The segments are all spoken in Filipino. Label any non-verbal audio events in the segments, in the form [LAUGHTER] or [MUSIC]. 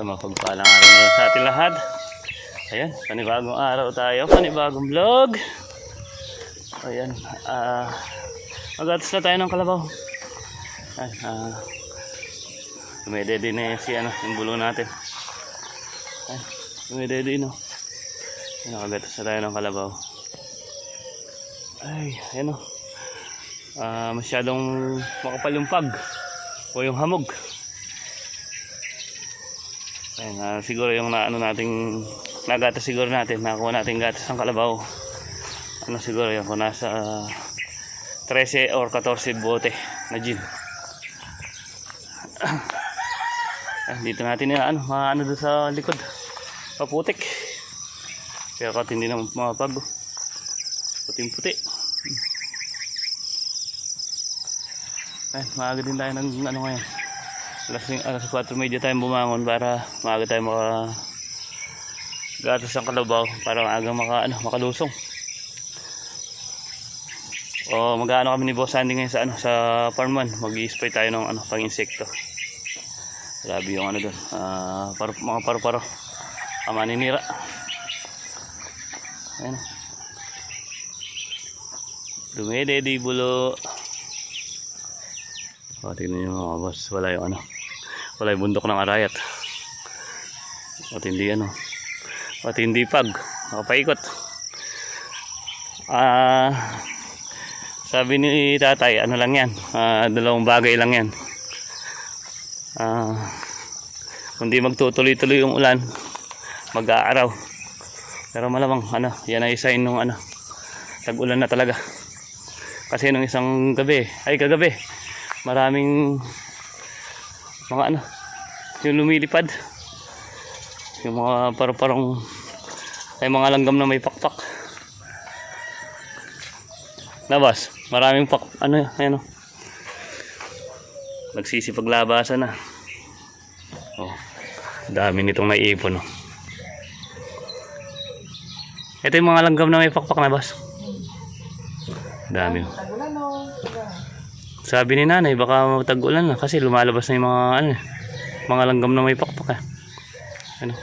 Sa mapagpalang araw na sa ating lahat. Ayan, panibagong araw tayo, panibagong vlog. Ayan, ah, magatas na tayo ng kalabaw. Ay, ah, dumedede na si ano, yung bulo natin. Ay, dumedede no. Ayan, nakagatas na tayo ng kalabaw. Ay, ayan o. Ah, masyadong makapal yung pag o yung hamog. Ayan, ah, siguro yung naano nating nagatas siguro natin, nakuha natin gatas ng kalabaw. Ano siguro yung kung nasa ah, 13 or 14 bote na gin. Ah, dito natin yung ano, mga ano doon sa likod. Paputik. Kaya kahit hindi na mapag. Puting puti. Ay, maaga din tayo ng ano ngayon. Alas, alas 4 medyo tayo bumangon para maaga tayo maka gatas ng kalabaw para maaga maka, ano, makalusong. O mag-ano kami ni Boss Andy ngayon sa ano sa farm man, mag-spray tayo ng ano pang insekto. Grabe yung ano doon. Ah, paru, mga paru-paro. Ah, maninira. Ayan. Dumede di bulo. O, tignan nyo mga boss. Wala yung ano. Wala yung bundok ng arayat. At hindi ano. At hindi pag. Nakapaikot. Ah, sabi ni tatay, ano lang yan. Ah, dalawang bagay lang yan. Ah, kundi magtutuloy-tuloy yung ulan, mag-aaraw. Pero malamang, ano, yan ay sign nung ano, tag-ulan na talaga. Kasi nung isang gabi, ay kagabi, maraming mga ano yung lumilipad. Yung mga paru-parong ay mga langgam na may pakpak. Labas maraming pak ano ayan o nagsisipaglabasan na. Oh dami nitong naiipon oh. ito yung mga langgam na may pakpak na bas dami oh. Sabi ni nanay, baka tag-ulan na kasi lumalabas na yung mga ano, mga langgam na may pakpak eh. Ano?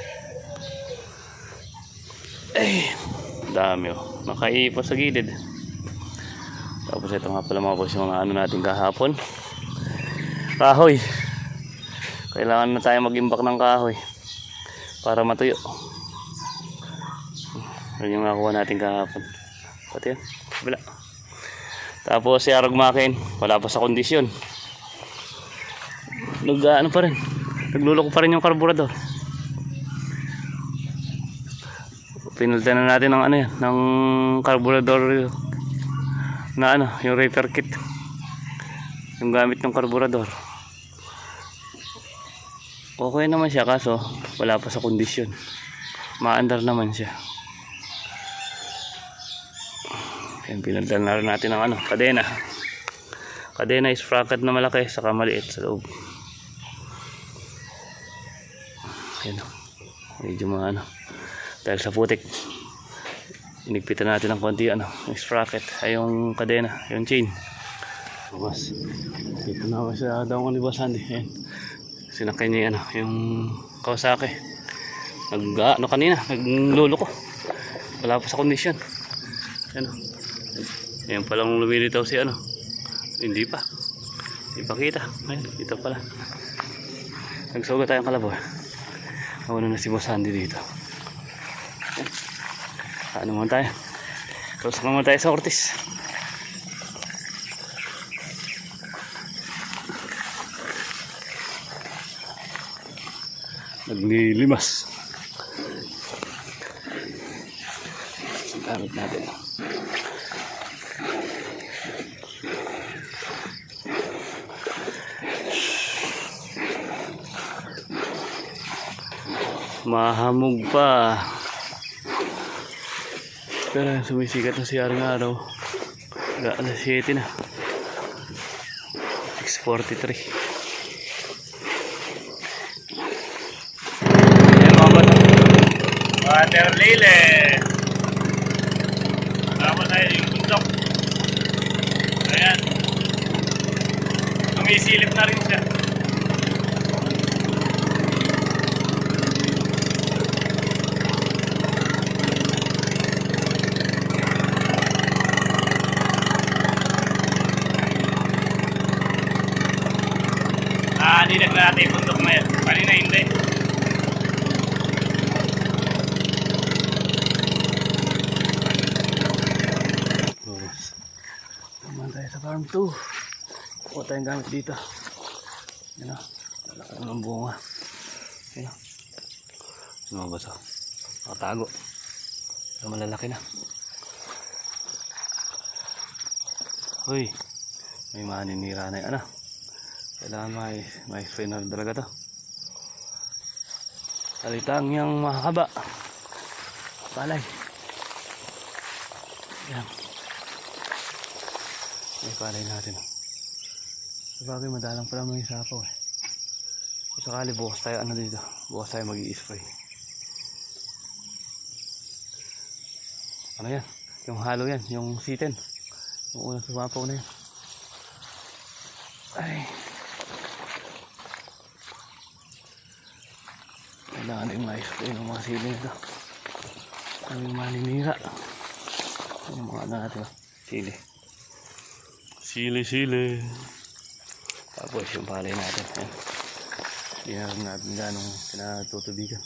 Eh, dami oh. Nakaipon sa gilid. Tapos ito nga pala mga boss yung mga ano natin kahapon. Kahoy. Kailangan na tayo mag-imbak ng kahoy para matuyo. Yan yung nakuha natin kahapon. Pati yan. Kabila. Tapos si Arog Makin, wala pa sa kondisyon. Nag ano pa rin. Nagluloko pa rin yung karburador. Pinalitan na natin ng ano yan, ng karburador na ano, yung repair kit. Yung gamit ng karburador. Okay naman siya kaso wala pa sa kondisyon. Maandar naman siya. Yan, pinagdala na rin natin ng ano, kadena. Kadena is sprocket na malaki, saka maliit sa loob. Yan o. Medyo mga ano. Dahil sa putik, inigpitan natin ng konti ano, yung sprocket, ay yung kadena, yung chain. Bukas. Dito na ako sa daw ko ni Boss Andy. Yan. Sinakay niya ano, yung Kawasaki. Nag, ano kanina, nagluluko. Wala pa sa kondisyon. Yan o. Ayan palang lumilitaw si ano. Hindi pa. Hindi pa kita. Ayan, dito pala. Nagsuga tayong kalabaw. Nauna na si Boss Andy dito. Ano naman tayo? Tapos naman tayo sa Ortiz. Naglilimas. Gamit natin. Mahamog pa. Pero sumisikat na si Aring Araw. Ga alas 7 na. 6.43. Ayan mga bata. Water lily. Tama tayo yung bundok. Ayan. Tumisilip na rin siya. Natin yung bundok na yan. Kanina hindi. Naman tayo sa farm 2. Kuha tayong gamit dito. Yan o. Lalaki ng bunga. Yan o. Ba ito? Nakatago. Pero malalaki na. Uy. May maninira na yung ano. Kailangan may, may final talaga to. Salitang yung mahaba. Palay. Yan. May palay natin. Sabagay madalang pala mga isapaw eh. Kung sakali bukas tayo ano dito. Bukas tayo mag spray Ano yan? Yung halo yan. Yung siten. Yung unang sumapaw na yan. Ay. Kailangan yung ma-spray ng mga sili nito. Ang maninira. Yung mga natin. Sili. Sili, sili. Tapos yung palay natin. Yan. Hindi na natin ganong pinatutubigan.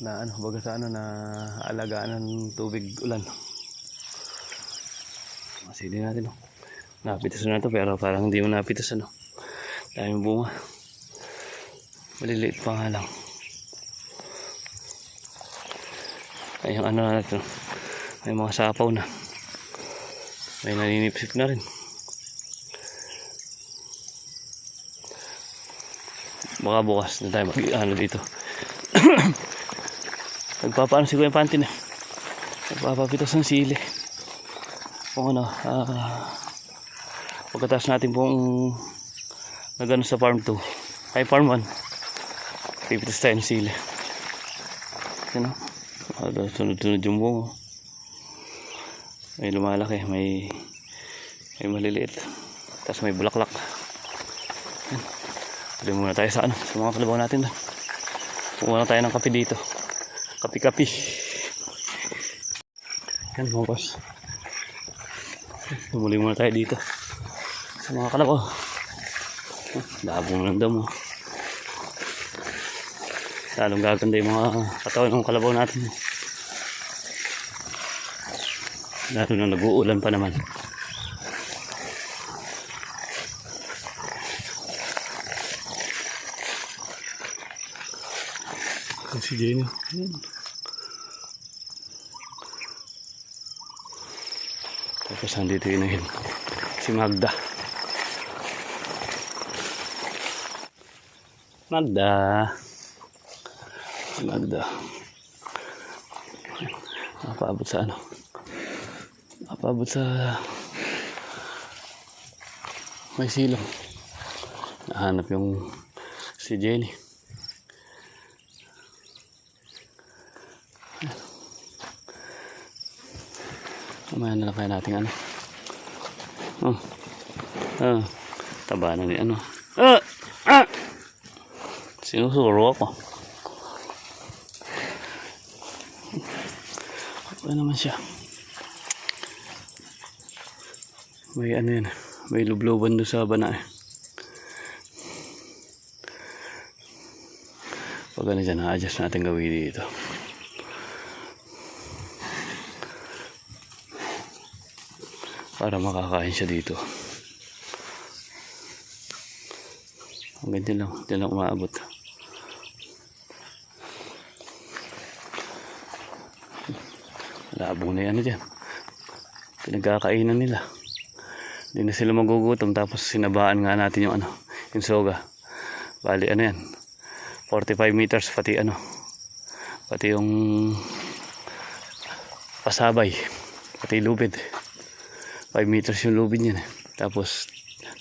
Na ano, baga sa ano, na alagaan ng tubig ulan. Masili natin, oh. Napitas na ito, pero parang hindi mo napitas, ano. Daming bunga. Maliliit pa nga lang. Ay, yung ano na ito. May mga sapaw na. May naninipsip na rin. Baka bukas na tayo mag ano dito. [COUGHS] Nagpapaano si Kuya Pantin eh. Nagpapapitas ng sili. Kung ano, ah, pagkatapos natin pong nagano sa farm 2, ay farm 1, tayo ng sili. Yan o. Ano, sunod-sunod yung bungo. May lumalaki, may may maliliit. Tapos may bulaklak. Yan. Tuloy muna tayo sa ano, sa mga kalabaw natin doon. Kumuha tayo ng kape dito. Kapi-kapi. Yan mga boss. Tumuli muna tayo dito. Sa mga kalabaw. Labo ng damo. Lalong gaganda yung mga katawan ng kalabaw natin. Lalo na nag-uulan pa naman. Ang si Jenny. Tapos nandito yun yun. Si Magda. Magda. Magda. Napaabot sa ano. Napaabot sa may silong. Nahanap yung si Jenny. Mamaya na lang kaya natin ano. Oh. Ah. Taba na ni ano. Ah! Ah! Sinusuro ako. Naman siya. May ano yan. May lubloban doon sa bana eh. Pag ano dyan, na-adjust natin gawin dito. para makakain siya dito. Ang ganyan lang, dyan lang umaabot. Labong na yan dyan. Pinagkakainan nila. Hindi na sila magugutom tapos sinabaan nga natin yung ano, yung soga. Bali ano yan, 45 meters pati ano, pati yung pasabay, pati lubid. 5 meters yung lubid niyan eh. Tapos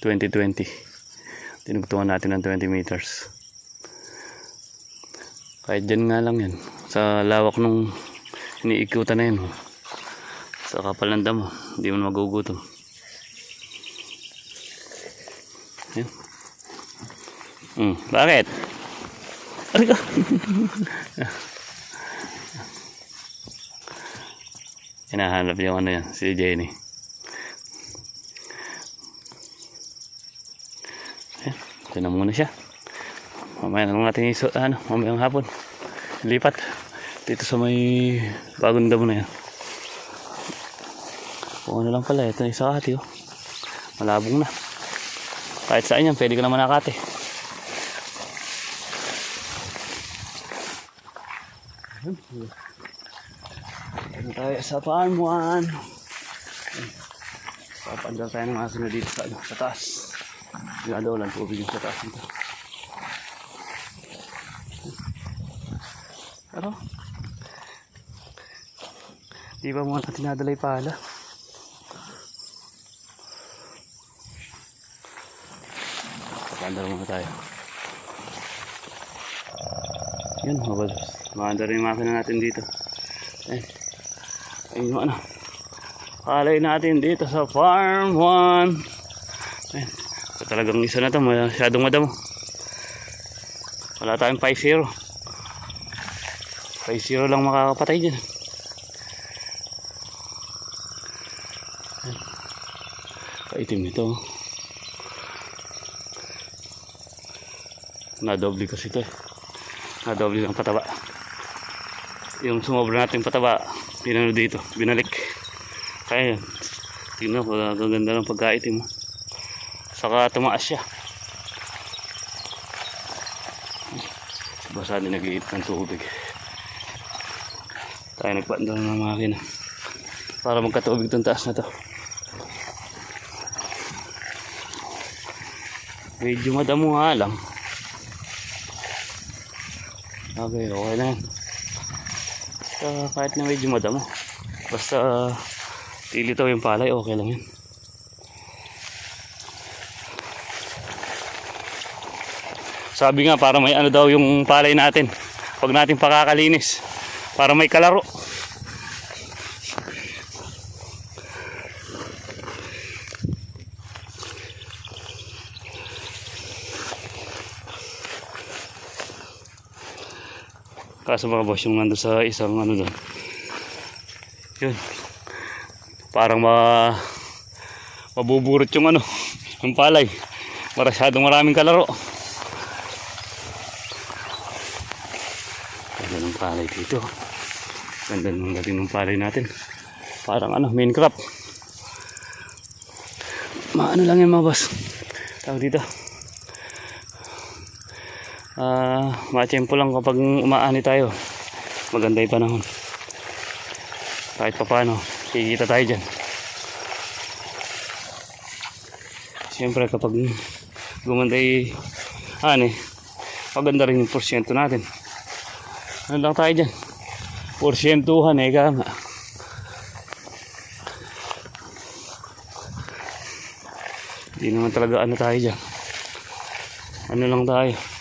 20-20. Tinugtungan natin ng 20 meters. Kahit dyan nga lang yan. Sa lawak nung iniikutan na yun. Sa kapal ng damo. Hindi mo magugutom. Yan. Hmm, bakit? Ari ka. [LAUGHS] Hinahanap yung ano yan, si Jenny. Ito na muna siya. Mamaya na natin iso, ano, mamayang hapon. Lipat. Dito sa may bagong damo na yan. Kung ano lang pala, ito yung sakati oh. Malabong na. Kahit saan yan, pwede ka naman nakate. Ano tayo sa farm one. Papandal tayo ng aso na dito sa, ano, sa taas. Ginagawa lang tubig yung sa taas nito. Pero, di ba muna natin nadalay pala? Papandal muna tayo. Yun, mabal. Makanda rin yung makina natin dito. Ayun. Ayun yung ano. Kalay natin dito sa farm 1. Ayun. So, talagang isa na to. Masyadong madamo. Wala tayong 5-0. 5-0 lang makakapatay dyan. Kaitim nito. Nadoble kasi ito eh. Nadoble ng pataba. Yung sumobra natin pataba, pinano dito, binalik. Kaya yan. Tingnan ko, gaganda ng pagkaitim. Saka tumaas siya. Basa din nag-iit ng tubig. Tayo nagpandal ng makina. Para magkatubig itong taas na to. Medyo madamo nga lang. Okay, okay na yan. Basta kahit na medyo madamo. Basta uh, tilitaw yung palay, okay lang yan. Sabi nga para may ano daw yung palay natin. Pag natin pakakalinis. Para may kalaro. Kaso mga boss yung nando sa isang ano doon. Yun. Parang ma mabuburot yung ano, yung palay. Masyadong maraming kalaro. Ganda ng palay dito. Ganda ng dating ng palay natin. Parang ano, Minecraft. Maano lang yan mga boss. Tawag dito. Ah, matiyempo lang kapag umaani tayo. Maganda yung panahon. Kahit pa paano, kikita tayo dyan. Siyempre kapag gumanda yung ani, maganda rin yung porsyento natin. Ano lang tayo dyan? Porsyentuhan eh, ka nga. Hindi naman talaga ano tayo dyan. Ano lang tayo.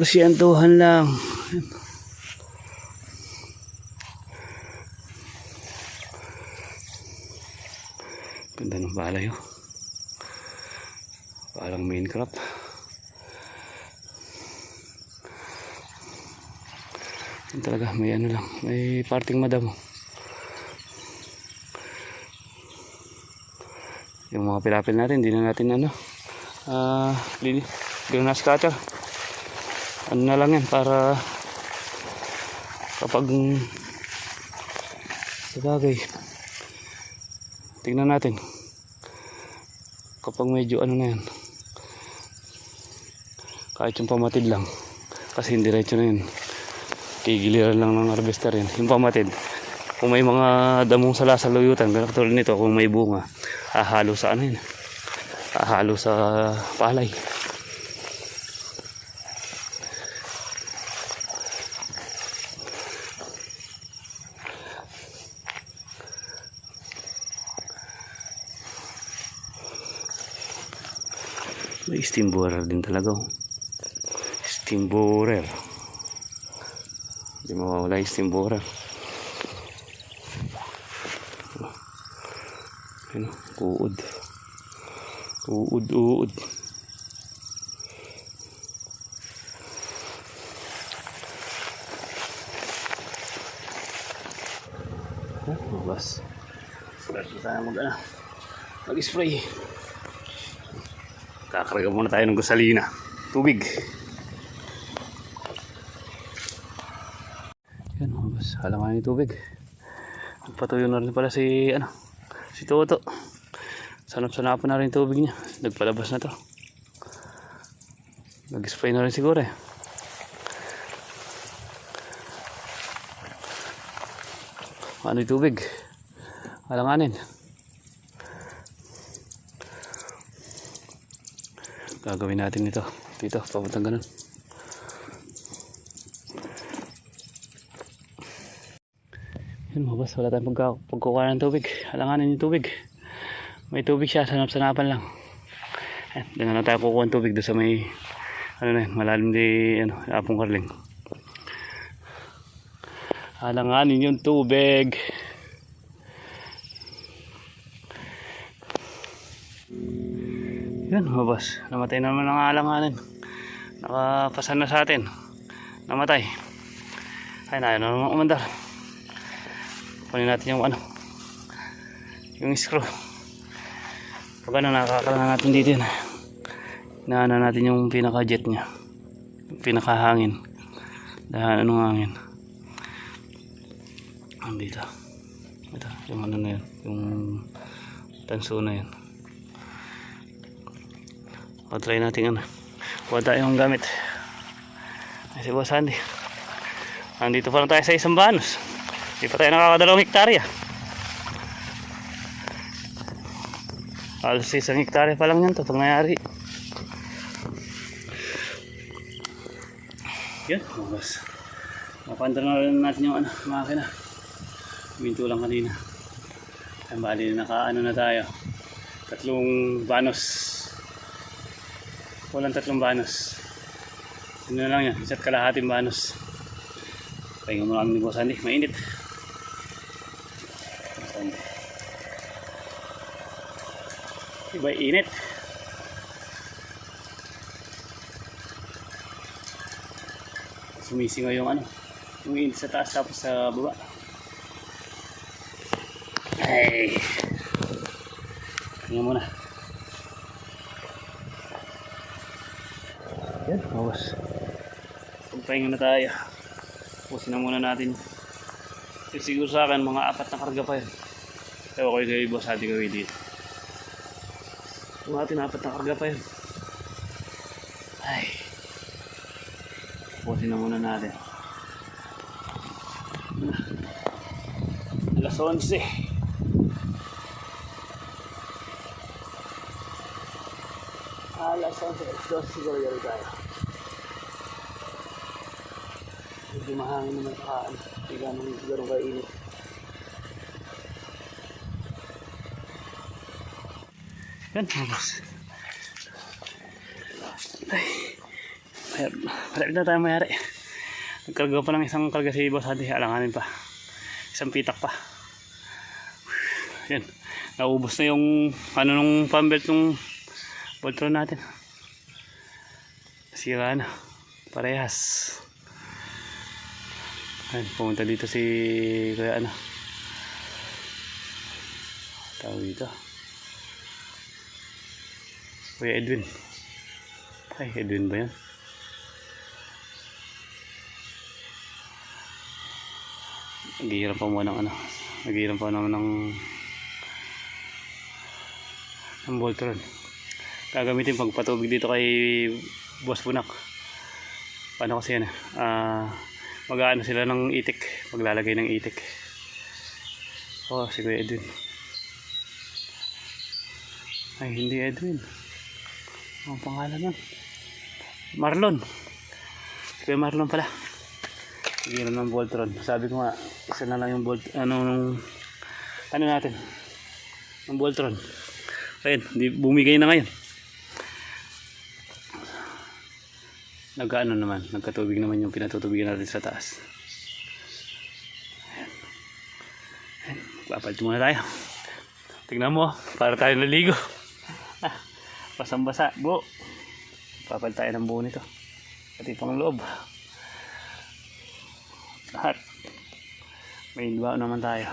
Porsyentuhan lang. Ganda ng balay oh. Parang Minecraft. Yan talaga, may ano lang. May parting madamo. Yung mga pilapil natin, hindi na natin ano. Ah, uh, lini. Grass cutter ano na lang yan para kapag sa bagay tingnan natin kapag medyo ano na yan. Kahit yung pamatid lang kasi hindi diretso na yun. Kigiliran lang ng harvester yan. Yung pamatid kung may mga damong sala sa luyutan katulad nito kung may bunga ahalo sa ano yun? Ahalo sa palay May steam borer din talaga. Oh. Steam borer. Hindi mawawala yung steam borer. Ano, uod. Uod, uod. Oh, mabas. Na tayo mag, ano, mag-spray. Kakarga muna tayo ng gasolina. Tubig. Yan mga boss. Halangan yung tubig. Nagpatuyo na rin pala si, ano, si Toto. Sanap-sanapan na rin tubig niya. Nagpalabas na to. Nag-spray na rin siguro eh. Ano yung tubig? Alanganin. Gagawin natin ito. Dito, papuntang ganun. Yun mga boss, wala tayong pagka, pagkukuha ng tubig. Alanganin yung tubig. May tubig siya, sanap-sanapan lang. Ayan, doon na tayo kukuha ng tubig doon sa may, ano na yun, malalim di, ano, apong karling. Alanganin yung tubig. Yun mga boss, namatay naman ang alanganin. Nakapasan na sa atin. Namatay. Ay na, ano naman umandar. Kunin natin yung ano, yung screw. Pag ano, nakakalang natin dito yun. Inaana natin yung pinaka-jet niya. Yung pinaka-hangin. Dahil anong hangin. Andito. Ito, yung ano na yun. Yung tanso na yun. O try natin ano. Kuha tayong gamit. Ay si Boss Andy. Nandito pa lang tayo sa isang banos. Hindi pa tayo nakakadalawang hektarya. Halos isang hektarya pa lang yan to nangyari. Yan, mga boss. Mapanda na rin natin yung ano, makina. Minto lang kanina. Bali naka ano na tayo. Tatlong banos. Walang tatlong banos. Ano lang yan, isa't kalahating banos. Pahinga mo lang ni Boss Andy, mainit. Iba init. Sumisingaw yung ano, yung init sa taas tapos sa baba. Ay. Tingnan muna. Yan, bawas. Pagpahinga na tayo. Pusin na muna natin. Kasi siguro sa akin, mga apat na karga pa yun. Ewan ko yung kay boss ating gawin dito. Mga atin apat na karga pa yun. Ay. Pusin na muna natin. Alas 11. Alas 11, alas 12 siguro yun tayo. Medyo mahangin naman sa kaan. Hindi ganun siguro kainit. Yan, mga boss. Ay. Malapit na tayo mayari. Nagkarga pa ng isang karga si boss hati. Alanganin pa. Isang pitak pa. Yan. Naubos na yung ano nung pambelt nung Voltron natin. Sira na. Parehas. Ayun, pumunta dito si Kuya ano. Tawag dito. Kuya Edwin. Ay, Edwin ba yan? Naghihiram pa muna ng ano. Naghihiram pa naman ng ng Voltron gagamitin pagpatubig dito kay Boss Bunak. Paano kasi yan? Ah, mag-aano sila ng itik, maglalagay ng itik. Oh, si Kuya Edwin. Ay, hindi Edwin. Ang pangalan nun? Marlon. Kuya Marlon pala. Sige ng Voltron. Sabi ko nga, isa na lang yung Volt, ano, nung, ano natin? Ng Voltron. Ayun, bumigay na ngayon. Nagkaano naman, nagkatubig naman yung pinatutubigan natin sa taas. Ayan. Ayan. Muna tayo. Tingnan mo, para tayo naligo. Ah, [LAUGHS] basang-basa, buo. Papalit tayo ng buo nito. Pati pang loob. Lahat. May inbaw naman tayo.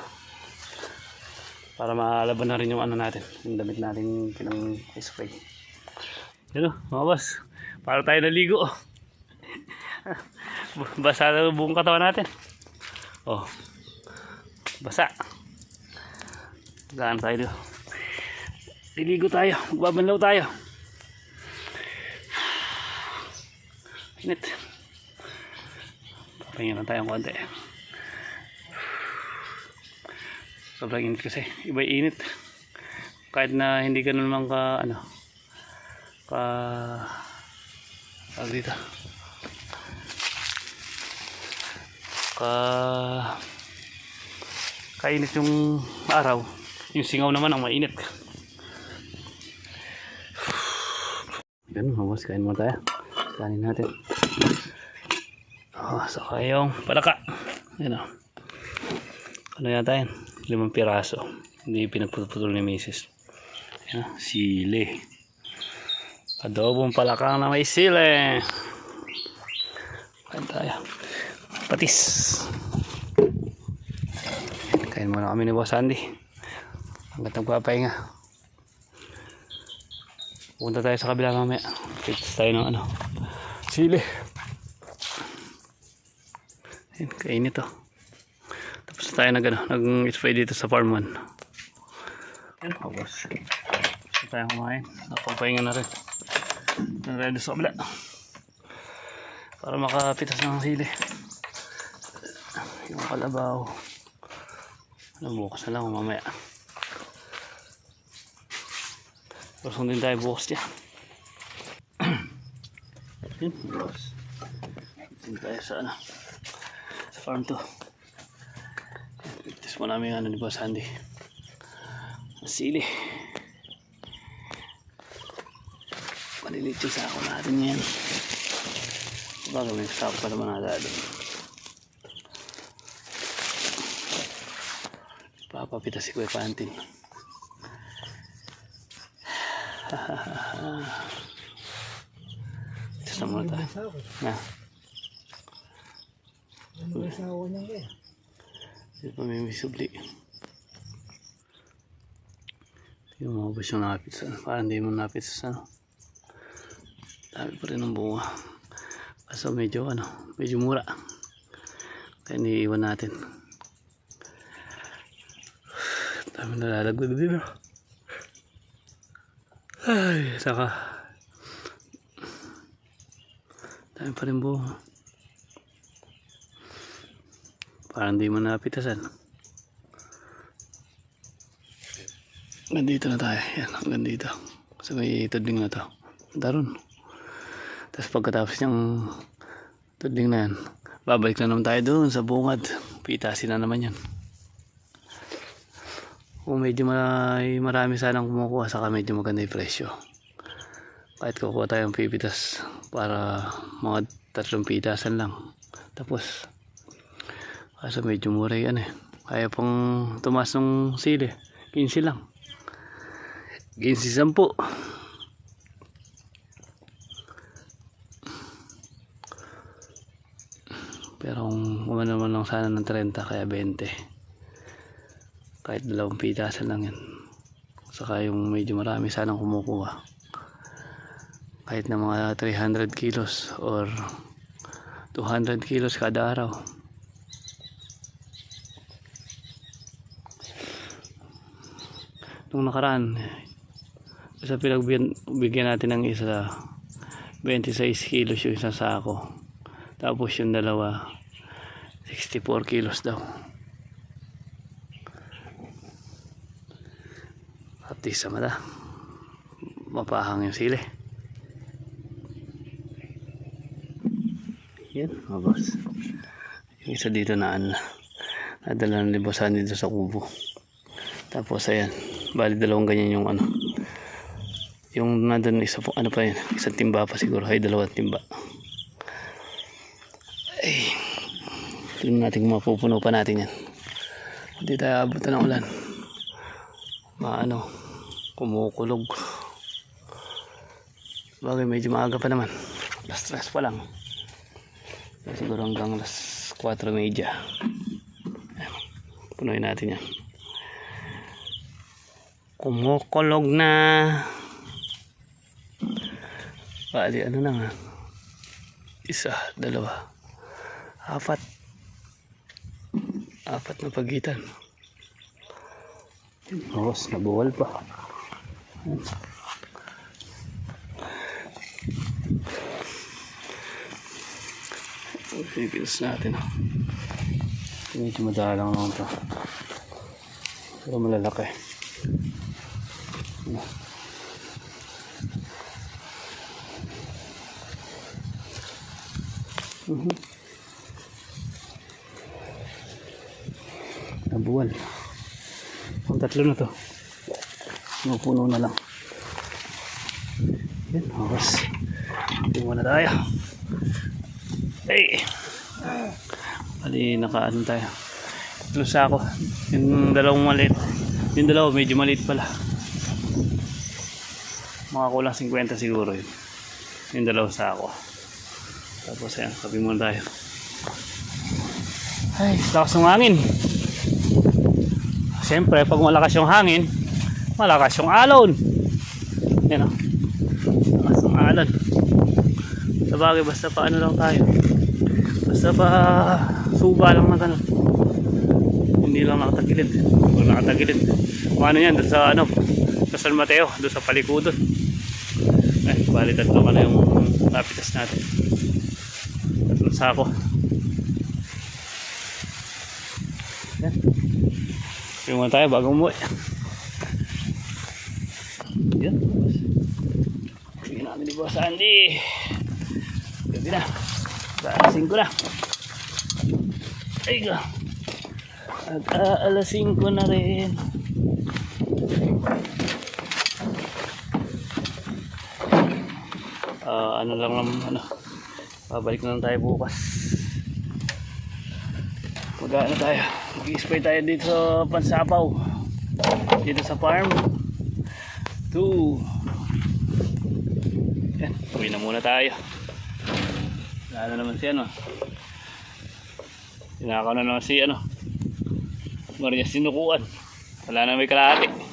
Para malaban na rin yung ano natin, yung damit natin pinang spray. Yan o, mga boss. Para tayo naligo. [LAUGHS] Basa na buong katawan natin. Oh. Basa. Gaan tayo dito. Liligo tayo. Magbabanlaw tayo. Init. Pahinga lang tayo ng konti. Sobrang init kasi. Iba init. Kahit na hindi ka naman ka ano ka tawag dito ka kainit yung araw. Yung singaw naman ang mainit. Ganun mawas kain mo tayo. Kanin natin. Oh, saka yung palaka. Yan o. Ano yata yan? Limang piraso. Hindi pinagputol ni misis. Yan sili. Adobong palakang na may sile. Kain tayo. Patis. Kain muna kami ni Boss Andy. Hanggat nagpapahinga. Punta tayo sa kabila mamaya. Kids tayo ng ano. Sili. Ayun, kain ito. Tapos tayo nag ano, nag-spray dito sa farm 1. Ayun, tapos. Tayo kumain. Napagpahinga na rin. Ready sa kabila. Para makapitas ng sili. Yung kalabaw. Ano, bukas na lang mamaya. Pasong din tayo bukas dyan. [CLEARS THROAT] Yun, bukas. Din tayo sa ano. Sa farm to. Pitas mo namin ano ni Boss Andy. Sili. Maliliit yung sako natin yan. Bago may sako pa naman nata Papapita si Kuya Pantin. Na muna tayo. Na. Hindi pa may misubli. Yung mga bus yung nakapit sa ano. Parang hindi mo napit sa ano. Dami pa rin ng bunga. Kaso medyo ano, medyo mura. Kaya niiwan natin. Dami nalalagod din. oh. Ay, saka. Dami pa rin bunga. Parang di mo napitasan. Nandito na tayo. Yan, hanggang dito. Sa may tudling na to. Daron. Tapos pagkatapos niyang tudling na yan, babalik na naman tayo doon sa bungad. Pitasin na naman yan. Kung medyo may, marami sanang kumukuha, saka medyo maganda yung presyo. Kahit kukuha tayong pipitas para mga tatlong pitasan lang. Tapos, kaso medyo mura yan eh. Kaya pang tumas ng sili. 15 lang. 15 sampu. Pero kung naman lang sana ng 30 kaya 20. Kahit dalawang pitasan lang yan. Saka yung medyo marami sanang kumukuha. Kahit na mga 300 kilos or 200 kilos kada araw. Nung nakaraan, sa pinagbigyan bigyan natin ng isa 26 kilos yung isang sako. Tapos yung dalawa 64 kilos daw. Pati sa mata. Mapahang yung sili. Yan. Yung isa dito na ano, nadala ng libasan dito sa kubo. Tapos ayan, bali dalawang ganyan yung ano. Yung nandun isa po, ano pa yun, isang timba pa siguro, ay dalawang timba. Ay, tingnan natin mapupuno pa natin yan. Hindi tayo abutan ng ulan. Maano, kumukulog. Bagay, medyo maaga pa naman. Last stress pa lang. Kaya siguro hanggang alas 4 media. Punuin natin yan. Kumukulog na. Bali, ano na nga. Isa, dalawa, apat. Apat na pagitan. Tapos, nabuwal pa. Pipils natin. oh. Medyo madalang lang ito. Pero malalaki. Mhm. Nabuwal. Ang tatlo na to. Puno na lang. Yan, oras. Hindi muna tayo. Hey! Bali, nakaano tayo. Yung sako. Yung dalawang maliit. Yung dalawa, medyo maliit pala. Mga kulang 50 siguro yun. Yung dalawang sako. Tapos ayan, sabi muna tayo. Ay, lakas ng hangin. Siyempre, pag malakas yung hangin, malakas yung alon. Yan o. Malakas yung alon. Sabagay, basta pa ano lang tayo. Basta pa suba lang na ganun. Hindi lang nakatagilid. Pag nakatagilid. Ano yan, doon sa ano, sa San Mateo, doon sa palikudon. Ay, bali tatlo ka na yung napitas natin. Tatlong sako. Yan. Muna tayo bago umuwi. na kami ni Boss Andy. Gabi na. Sa alas na. Ay go. Nag-aalas 5 na rin. Uh, ano lang naman, ano. Babalik na lang tayo bukas. Mag-ano tayo. Mag-spray tayo dito sa Pansapaw. Dito sa farm. 2 Uwi na muna tayo. Wala na naman si ano. Tinakaw na naman si ano. Maria sinukuan. Wala na may kalahati.